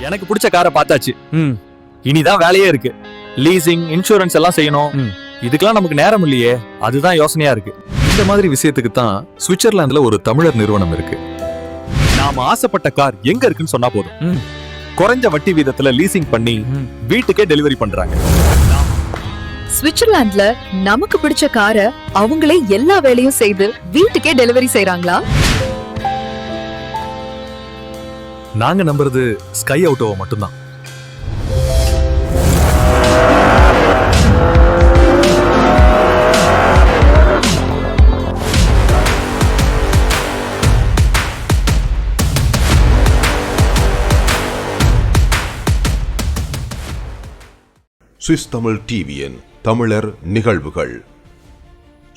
எனக்கு பிடிச்ச காரை பார்த்தாச்சு. ம். இனிதான் வேலையே இருக்கு. லீசிங் இன்சூரன்ஸ் எல்லாம் செய்யணும். ம். இதுக்கெல்லாம் நமக்கு நேரம் இல்லையே. அதுதான் யோசனையா இருக்கு. இந்த மாதிரி விஷயத்துக்கு தான் சுவிட்சர்லாந்துல ஒரு தமிழர் நிறுவனம் இருக்கு. நாம ஆசைப்பட்ட கார் எங்க இருக்குன்னு சொன்னா போதும். ம். குறைஞ்ச வட்டி வீதத்துல லீசிங் பண்ணி. வீட்டுக்கே டெலிவரி பண்றாங்க. சுவிட்சர்லாந்துல நமக்கு பிடிச்ச காரை அவங்களே எல்லா வேலையும் செய்து வீட்டுக்கே டெலிவரி செய்றாங்களா? நாங்க நம்புறது ஸ்கை அவுட்டோவை மட்டும்தான். சுவிஸ் தமிழ் டிவியின் தமிழர் நிகழ்வுகள்.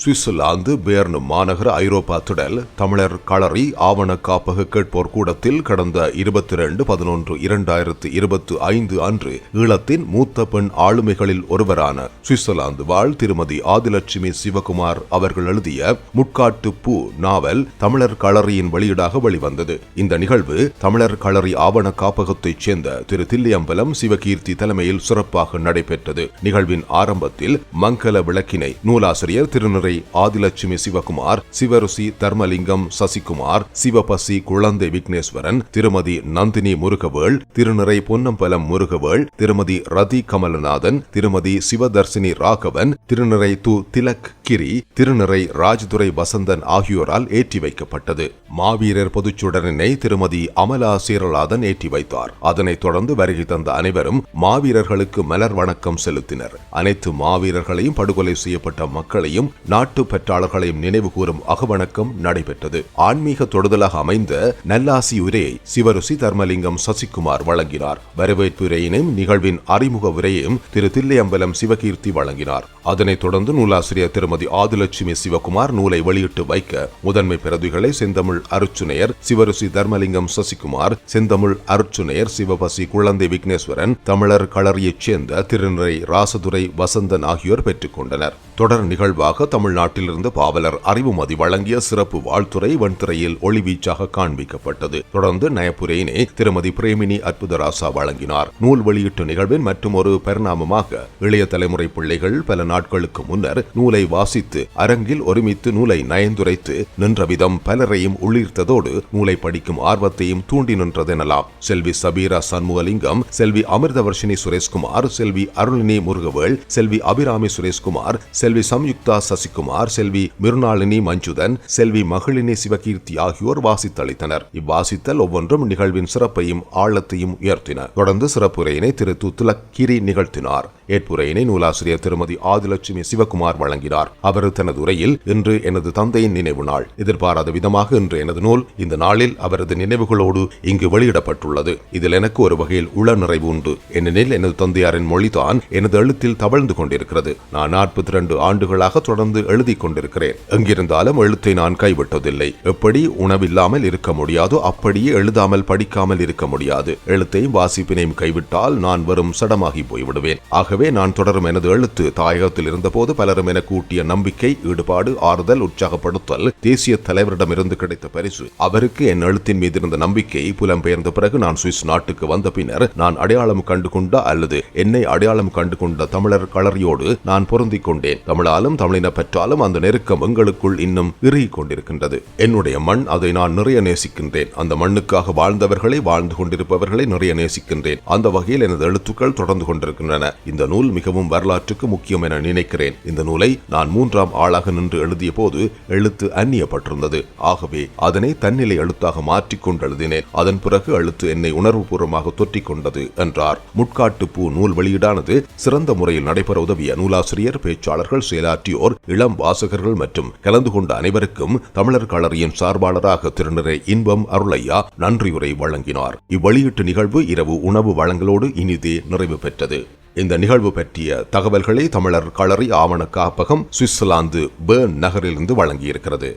சுவிட்சர்லாந்து பேர்ன் மாநகர ஐரோப்பா திடல் தமிழர் களரி ஆவண காப்பக கேட்போர் கூடத்தில் கடந்த இருபத்தி ரெண்டு பதினொன்று இரண்டாயிரத்து இருபத்தி ஐந்து அன்று ஈழத்தின் மூத்த பெண் ஆளுமைகளில் ஒருவரான சுவிட்சர்லாந்து வாழ் திருமதி ஆதிலட்சுமி சிவகுமார் அவர்கள் எழுதிய முட்காட்டு பூ நாவல் தமிழர் களரியின் வெளியீடாக வெளிவந்தது. இந்த நிகழ்வு தமிழர் களரி ஆவண காப்பகத்தைச் சேர்ந்த திரு தில்லியம்பலம் சிவகீர்த்தி தலைமையில் சிறப்பாக நடைபெற்றது. நிகழ்வின் ஆரம்பத்தில் மங்கல விளக்கினை நூலாசிரியர் திருநிறை ஆதிலட்சுமி சிவகுமார் சிவருசி தர்மலிங்கம் சசிகுமார் சிவபசி குழந்தை விக்னேஸ்வரன் திருமதி நந்தினி முருகவேள் திருநிறை பொன்னம்பலம் முருகவேள் திருமதி ரதி கமலநாதன் திருமதி சிவதர்சினி ராகவன் திருநிறை து திலக் கிரி திருநிறை ராஜ்துரை வசந்தன் ஆகியோரால் ஏற்றி வைக்கப்பட்டது. மாவீரர் பொதுச்சுடரினை திருமதி அமலா சீரலாதன் ஏற்றி வைத்தார். அதனைத் தொடர்ந்து வருகை தந்த அனைவரும் மாவீரர்களுக்கு மலர் வணக்கம் செலுத்தினர். அனைத்து மாவீரர்களையும் படுகொலை செய்யப்பட்ட மக்களையும் நாட்டு பெற்றாளர்களையும் நினைவுகூரும் அகவணக்கம் நடைபெற்றது. ஆன்மீக தொடுதலாக அமைந்த நல்லாசி உரையை சிவருசி தர்மலிங்கம் சசிகுமார் வழங்கினார். வரவேற்பு உரையினையும் நிகழ்வின் அறிமுக உரையையும் திரு தில்லையம்பலம் சிவகீர்த்தி வழங்கினார். அதனைத் தொடர்ந்து நூலாசிரியர் திருமதி ஆதிலட்சுமி சிவகுமார் நூலை வெளியிட்டு வைக்க முதன்மை பிரதிகளை செந்தமிழ் அருச்சுனையர் சிவருசி தர்மலிங்கம் சசிகுமார் செந்தமிழ் அருச்சுனையர் சிவபசி குழந்தை விக்னேஸ்வரன் தமிழர் களரியைச் சேர்ந்த திருநிறை ராசதுரை வசந்தன் ஆகியோர் பெற்றுக் கொண்டனர். தொடர் நிகழ்வாக தமிழ் தமிழ்நாட்டிலிருந்து பாவலர் அறிவுமதி வழங்கிய சிறப்பு வாழ்த்துறை வன்துறையில் ஒளிவீச்சாக காண்பிக்கப்பட்டது. தொடர்ந்து நயப்புரையினை திருமதி பிரேமினி அற்புதராசா வழங்கினார். நூல் வெளியீட்டு நிகழ்வின் மற்றும் ஒரு பரிணாமமாக இளைய தலைமுறை பிள்ளைகள் பல நாட்களுக்கு முன்னர் நூலை வாசித்து அரங்கில் ஒருமித்து நூலை நயந்துரைத்து நின்ற விதம் பலரையும் உள்ளீர்த்ததோடு நூலை படிக்கும் ஆர்வத்தையும் தூண்டி நின்றதெனலாம். செல்வி சபீரா சண்முகலிங்கம் செல்வி அமிர்தவர்ஷினி சுரேஷ்குமார் செல்வி அருளினி முருகவேள் செல்வி அபிராமி சுரேஷ்குமார் செல்வி சம்யுக்தா ராஜ்குமார் செல்வி மிருணாளினி மஞ்சுதன் செல்வி மகளினி சிவகீர்த்தி ஆகியோர் வாசித்தளித்தனர். இவ்வாசித்தல் ஒவ்வொன்றும் நிகழ்வின் சிறப்பையும் ஆழத்தையும் உயர்த்தின. தொடர்ந்து சிறப்புரையினை திரு துத்துலக் கிரி நிகழ்த்தினார். ஏற்புரையினை நூலாசிரியர் திருமதி ஆதிலட்சுமி சிவகுமார் வழங்கினார். அவர் தனது உரையில் இன்று எனது தந்தையின் நினைவு நாள். எதிர்பாராத விதமாக இன்று எனது நூல் இந்த நாளில் அவரது நினைவுகளோடு இங்கு வெளியிடப்பட்டுள்ளது. இதில் எனக்கு ஒரு வகையில் உள நிறைவு உண்டு. ஏனெனில் எனது தந்தையாரின் மொழிதான் எனது எழுத்தில் தவழ்ந்து கொண்டிருக்கிறது. நான் நாற்பத்தி இரண்டு ஆண்டுகளாக தொடர்ந்து எழுதிக் கொண்டிருக்கிறேன். எங்கிருந்தாலும் எழுத்தை நான் கைவிட்டதில்லை. எப்படி உணவில்லாமல் இருக்க முடியாதோ அப்படியே எழுதாமல் படிக்காமல் இருக்க முடியாது. எழுத்தையும் வாசிப்பினையும் கைவிட்டால் நான் வெறும் சடமாகி போய்விடுவேன். ஆகவே போலவே நான் தொடரும் எனது எழுத்து தாயகத்தில் இருந்தபோது பலரும் என கூட்டிய நம்பிக்கை ஈடுபாடு ஆறுதல் உற்சாகப்படுத்தல் தேசிய தலைவரிடமிருந்து கிடைத்த பரிசு. அவருக்கு என் எழுத்தின் மீது இருந்த நம்பிக்கை புலம்பெயர்ந்த பிறகு நான் சுவிஸ் நாட்டுக்கு வந்த பின்னர் நான் அடையாளம் கண்டு கொண்ட அல்லது என்னை அடையாளம் கண்டு கொண்ட தமிழர் களரியோடு நான் பொருந்திக் கொண்டேன். தமிழாலும் தமிழின பெற்றாலும் அந்த நெருக்கம் எங்களுக்குள் இன்னும் இறுகி கொண்டிருக்கின்றது. என்னுடைய மண் அதை நான் நிறைய நேசிக்கின்றேன். அந்த மண்ணுக்காக வாழ்ந்தவர்களை வாழ்ந்து கொண்டிருப்பவர்களை நிறைய நேசிக்கின்றேன். அந்த வகையில் எனது எழுத்துக்கள் தொடர்ந்து கொண்டிருக்கின்றன. இந்த நூல் மிகவும் வரலாற்றுக்கு முக்கியம் என நினைக்கிறேன். இந்த நூலை நான் மூன்றாம் ஆளாக நின்று எழுதிய போது எழுத்து அந்நியப்பட்டிருந்தது. ஆகவே அதனை தன்னிலை எழுத்தாக மாற்றிக்கொண்டு எழுதினேன். அதன் பிறகு எழுத்து என்னை உணர்வுபூர்வமாக தொற்றிக் கொண்டது என்றார். முட்காட்டு பூ நூல் வெளியீடானது சிறந்த முறையில் நடைபெற உதவிய நூலாசிரியர் பேச்சாளர்கள் செயலாற்றியோர் இளம் வாசகர்கள் மற்றும் கலந்து கொண்ட அனைவருக்கும் தமிழர் களரியின் சார்பாளராக திருநிறை இன்பம் அருளையா நன்றியுரை வழங்கினார். இவ்வெளியீட்டு நிகழ்வு இரவு உணவு வழங்கலோடு இனிதே நிறைவு பெற்றது. இந்த நிகழ்வு பற்றிய தகவல்களை தமிழர் களரி ஆவண காப்பகம் சுவிட்சர்லாந்து பேர்ன் நகரிலிருந்து வழங்கியிருக்கிறது.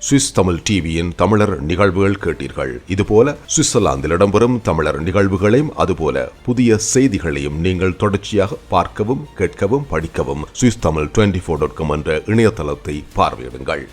சுவிஸ் தமிழ் டிவியின் தமிழர் நிகழ்வுகள் கேட்டீர்கள். இதுபோல சுவிட்சர்லாந்தில் இடம்பெறும் தமிழர் நிகழ்வுகளையும் அதுபோல புதிய செய்திகளையும் நீங்கள் தொடர்ச்சியாக பார்க்கவும் கேட்கவும் படிக்கவும் Swiss Tamil twenty four dot com என்ற இணையதளத்தை பார்வையிடுங்கள்.